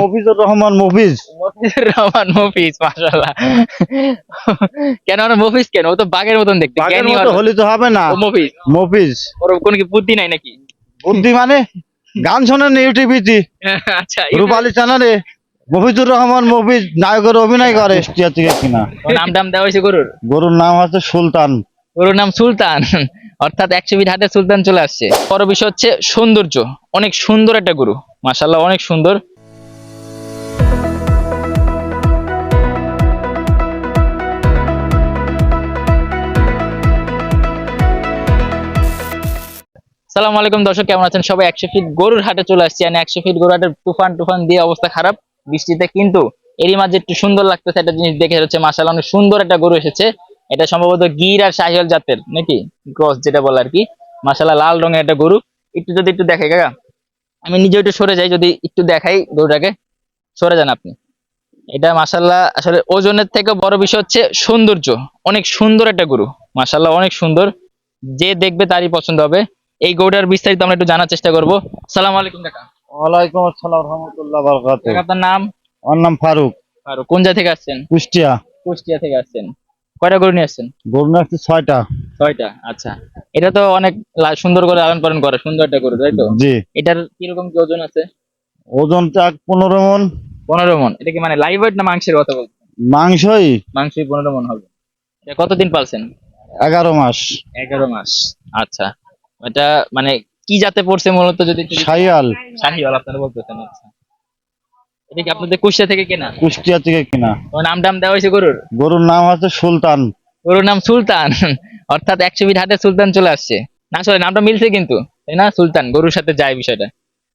মফিজুর রহমান মফিজ। মফিজুর রহমান মফিজ মাশাআল্লাহ। কেন মফিজ কেন? ও তো বাঘের মতন দেখতে বাঘের জ্ঞানী মতো হলে তো হবে না। ও মফিজ। মফিজ। ওর কোনো কি বুদ্ধি নাই নাকি? বুদ্ধি মানে? গান শোনেন ইউটিভিতে আচ্ছা রূপালী চ্যানেলে মফিজুর রহমান মফিজ নায়কের অভিনয় করে। এশটিয়া থেকে কিনা? নাম টাম দেওয়া হয়েছে গরুর? গরুর নাম হচ্ছে সুলতান। গরুর নাম সুলতান। অর্থাৎ একশো ফিট হাতে সুলতান চলে আসছে। বড় বিষয় হচ্ছে সৌন্দর্য। অনেক সুন্দর একটা গরু। মাশাল্লাহ অনেক সুন্দর। সালাম আলাইকুম দর্শক, কেমন আছেন সবাই? একশো ফিট গরুর হাটে চলে আসছি আমি। একশো ফিট গরুর হাটের তুফান টুফান দিয়ে অবস্থা খারাপ, বৃষ্টিতে কিন্তু এরই মাঝে একটু সুন্দর লাগতেছে একটা জিনিস দেখে হচ্ছে মাসাল অনেক সুন্দর একটা গরু এসেছে। এটা সম্ভবত গির আর শাহিওয়াল জাতের, নাকি? ক্রস যেটা বলে আর কি। মাসাল্লাহ লাল রঙের একটা গরু। একটু যদি একটু দেখাই, কাকা। আমি নিজে একটু সরে যাই, যদি একটু দেখাই গরুটাকে। সরে যান আপনি। এটা মাসাল্লাহ আসলে ওজনের থেকে বড় বিষয় হচ্ছে সৌন্দর্য। অনেক সুন্দর একটা গরু মাসাল্লাহ অনেক সুন্দর। যে দেখবে তারই পছন্দ হবে। এই গরুটার বিস্তারিত আমরা একটু জানার চেষ্টা করব। সালাম আলাইকুম কাকা। ওয়ালাইকুম আসসালাম রহমতুল্লাহ বরকাত কাকা, আপনার নাম? আমার নাম ফারুক। ফারুক কোন জায়গা থেকে আসছেন? কুষ্টিয়া। কুষ্টিয়া থেকে আসছেন। কয়টা গরু নিয়ে আসছেন? গরু না হচ্ছে ছয়টা। ছয়টা আচ্ছা। এটা তো অনেক সুন্দর করে লালন পালন করে সুন্দর একটা গরু তাই তো? জি। এটার কীরকম কি ওজন আছে? ওজনটা এক পনেরো মন। পনেরো মন। এটা কি মানে লাইভ ওয়েট না মাংসের কথা বলছেন? মাংসই। মাংসই পনেরো মন হবে। এটা কতদিন পালছেন? এগারো মাস। এগারো মাস আচ্ছা। এটা মানে কি জাতে পড়ছে মূলত যদি একটু সাইয়াল শাহিওয়াল। আপনারা বলতেছেন আচ্ছা। এটা কি আপনাদের কুষ্টিয়া থেকে কেনা? কুষ্টিয়া থেকে কিনা। ওর নাম টাম দেওয়া হয়েছে গরুর? গরুর নাম হচ্ছে সুলতান। গরুর নাম সুলতান। অর্থাৎ একশো ফিট হাতে সুলতান চলে আসছে। না আসলে নামটা মিলছে কিন্তু। তাই না? সুলতান গরুর সাথে যায় বিষয়টা।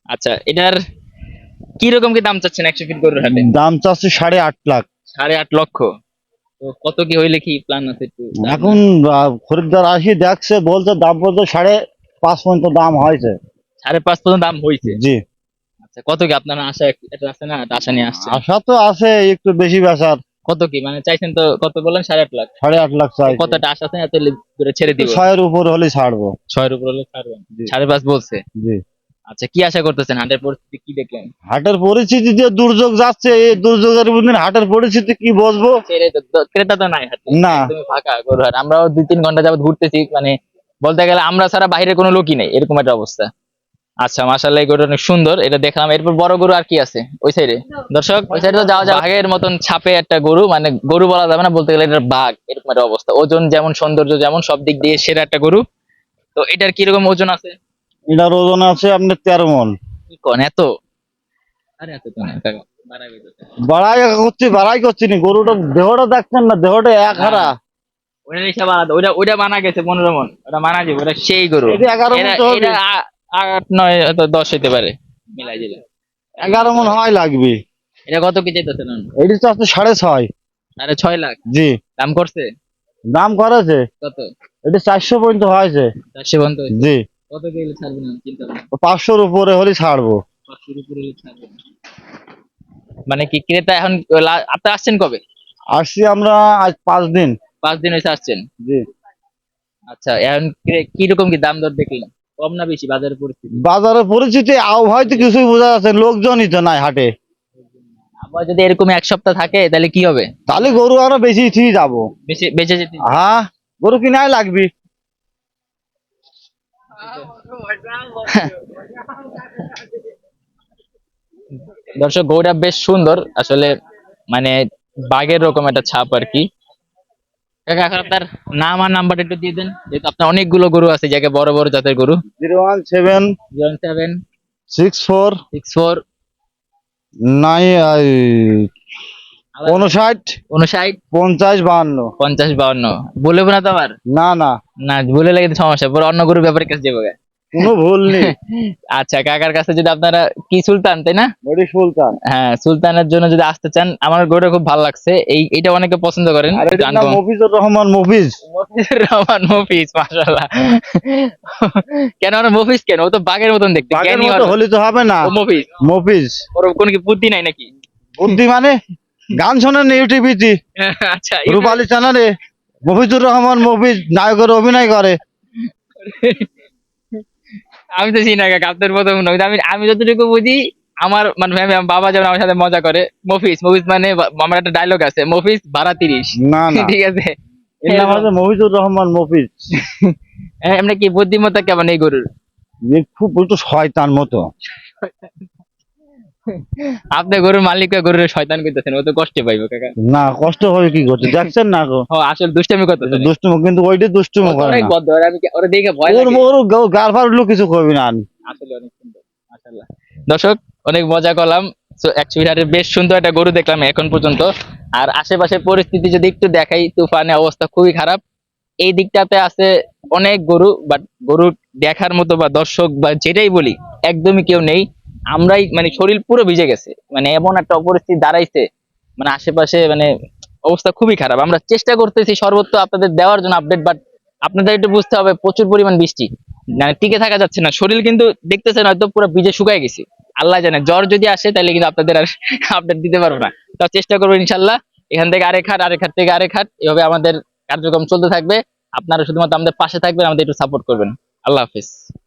আচ্ছা এটার কি রকম কি দাম চাচ্ছেন একশো ফিট গরুর হাটে? দাম চাচ্ছে সাড়ে আট লাখ। সাড়ে আট লক্ষ। তো কত কি হইলে কি প্ল্যান আছে একটু এখন খরিদ্দার আসি দেখছে বলছে দাম বলছে সাড়ে পাঁচ পর্যন্ত দাম হয়েছে। সাড়ে পাঁচ পর্যন্ত দাম হয়েছে জি। আচ্ছা কত কি আপনার আশা এটা আছে না? একটা আশা নিয়ে আসছে? আশা তো আছে একটু বেশি বেচার কত কি? মানে চাইছেন তো কত বললেন? সাড়ে আট লাখ। সাড়ে আট লাখ চাই কতটা আশা আছে? এত ছেড়ে দিব। ছয়ের উপর হলে ছাড়বো। ছয়ের উপর হলে ছাড়বেন। সাড়ে পাঁচ বলছে? জি। আচ্ছা কি আশা করতেছেন? হাটের পরিস্থিতি কি দেখলেন? হাটের পরিস্থিতি যে দুর্যোগ যাচ্ছে এই দুর্যোগের মধ্যে হাটের পরিস্থিতি কি বসবো তো- ক্রেতা তো নাই হাটে। না। একদমই ফাঁকা গরু হাট আমরাও দুই তিন ঘণ্টা যাবত ঘুরতেছি মানে বলতে গেলে আমরা ছাড়া বাইরে কোনো লোকই নেই এরকম একটা অবস্থা। আচ্ছা মাসাল্লাহ এই গরু অনেক সুন্দর এটা দেখলাম। এরপর বড় গরু আর কি আছে? ওই সাইডে? দর্শক ওই সাইডে তো যাওয়া যায় বাঘের মতন ছাপে একটা গরু মানে গরু বলা যাবে না বলতে গেলে এটা বাঘ এরকম একটা অবস্থা। ওজন যেমন সৌন্দর্য যেমন সব দিক দিয়ে সেরা একটা গরু। তো এটার কীরকম ওজন আছে? এটার ওজন আছে আপনার তেরো মন। কন এত? আরে এত তো না বাড়াই করছি বাড়াই করছি নি গরুটার দেহটা দেখছেন না দেহটা এক হারা। ওইটা হিসাব আলাদা ওইটা ওইটা মানা গেছে পনেরো মন ওটা মানা যাবে ওটা সেই গরু। এগারো আট নয় দশ হইতে পারে মিলাই দিলে। এগারো মন হয় লাগবে। এটা কত কি চাইতেছেন? এটি তো আছে সাড়ে ছয়। সাড়ে ছয় লাখ? জি। দাম করছে? দাম করেছে। কত? এটি চারশো পর্যন্ত হয়েছে। চারশো পর্যন্ত জি। কত ছাড়বেন আমি চিন্তা পাঁচশোর উপরে হলে ছাড়বো। পাঁচশোর উপরে হলে মানে কি ক্রেতা এখন লা- আপনি আসছেন কবে? আসছি আমরা আজ পাঁচ দিন। পাঁচ দিন হয়েছে আসছেন? জি। আচ্ছা এখন কি- কীরকম কি দাম দর দেখলেন? কম না বেশি বাজারের পরিস্থিতি? বাজারের পরিস্থিতি আবহাওয়া তো কিছুই বোঝা যাচ্ছে লোকজনই তো নাই হাটে। আবার যদি এরকম এক সপ্তাহ থাকে তাহলে কি হবে? তাহলে গরু আরও বেশি ঠিক যাব। বেশি বেঁচে যেতে। হ্যাঁ গরু কিনাই লাগবি। দর্শক গৌড়া বেশ সুন্দর। আসলে মানে বাঘের রকম একটা ছাপ আর কি। কাকা এখন আপনার নাম আর নাম্বারটা একটু দিয়ে দেন। যেহেতু আপনার অনেকগুলো গরু আছে যাকে বড় বড় জাতের গরু। Zero one seven zero seven six four six four nine উনষাট উনষাট পঞ্চাশ বাহান্ন। পঞ্চাশ বাউন্ন বলব না তো আবার? না না। না বলে লাগে সমস্যা। পরে অন্য গরুর ব্যাপারে কাছে যাব। কোনো ভুল নেই। আচ্ছা কাকার কাছে যদি আপনারা কি সুলতান তাই না? ওটি সুলতান। হ্যাঁ সুলতানের জন্য যদি আসতে চান আমার গরুটা খুব ভালো লাগছে। এই এটা অনেকে পছন্দ করেন। মফিজুর রহমান মফিজ। মফিজুর রহমান মফিজ মাশাআল্লাহ। কেন ওরা মফিজ কেন? ও তো বাঘের মতন দেখতে বাঘের মতো হলে তো হবে না। মফিজ। মফিজ। ওর কোনো কি বুদ্ধি নাই নাকি? বুদ্ধি মানে? গান শোনেন ইউটিভিতে আচ্ছা রূপালী চ্যানেলে মফিজুর রহমান মফিজ নায়কের অভিনয় করে। আমি তো চিনি না আপনার প্রথম নয় আমি আমি যতটুকু বুঝি আমার মানে বাবা যেমন আমার সাথে মজা করে মফিস মফিস মানে আমার একটা ডায়লগ আছে মফিস ভাড়া তিরিশ। না না। ঠিক আছে। এর নাম আছে মফিজুর রহমান মফিজ। হ্যাঁ, এমনি কি বুদ্ধিমত্তা কেমন এই গরুর? খুব বলতো শয়তান মতো। আপনি গরুর মালিক গরুর শয়তান করতেছেন ও তো কষ্টে পাইবো কাকা। না কষ্ট হবে কি করতে? দেখছেন না গো? আসলে দুষ্টামি করতেছে দুষ্টুমো কিন্তু ওইটা দুষ্টুমো করে না। আমি ওরা দেখে ভয় লাগে? ওর গালফার লোক কিছু করবি না। আসলে অনেক সুন্দর মাশাআল্লাহ। দর্শক অনেক মজা করলাম। তো হাটের বেশ সুন্দর একটা গরু দেখলাম এখন পর্যন্ত। আর আশেপাশে পরিস্থিতি যদি একটু দেখাই তুফানে অবস্থা খুবই খারাপ। এই দিকটাতে আছে অনেক গরু বাট গরু দেখার মতো বা দর্শক বা যেটাই বলি একদমই কেউ নেই। আমরাই মানে শরীর পুরো ভিজে গেছে। মানে এমন একটা অপরিস্থিতি দাঁড়াইছে মানে আশেপাশে মানে অবস্থা খুবই খারাপ। আমরা চেষ্টা করতেছি সর্বত্র আপনাদের দেওয়ার জন্য আপডেট বাট আপনাদের একটু বুঝতে হবে, প্রচুর পরিমাণ বৃষ্টি। মানে টিকে থাকা যাচ্ছে না। শরীর কিন্তু দেখতেছেন হয়তো পুরো ভিজে শুকায় গেছি। আল্লাহ জানে, জ্বর যদি আসে, তাহলে কিন্তু আপনাদের আর আপডেট দিতে পারব না। তো চেষ্টা করব ইনশাল্লাহ এখান থেকে আরেক হাট আরেক হাট থেকে আরেক হাট। এভাবে আমাদের কার্যক্রম চলতে থাকবে। আপনারা শুধুমাত্র আমাদের পাশে থাকবেন, আমাদের একটু সাপোর্ট করবেন। আল্লাহ হাফিজ।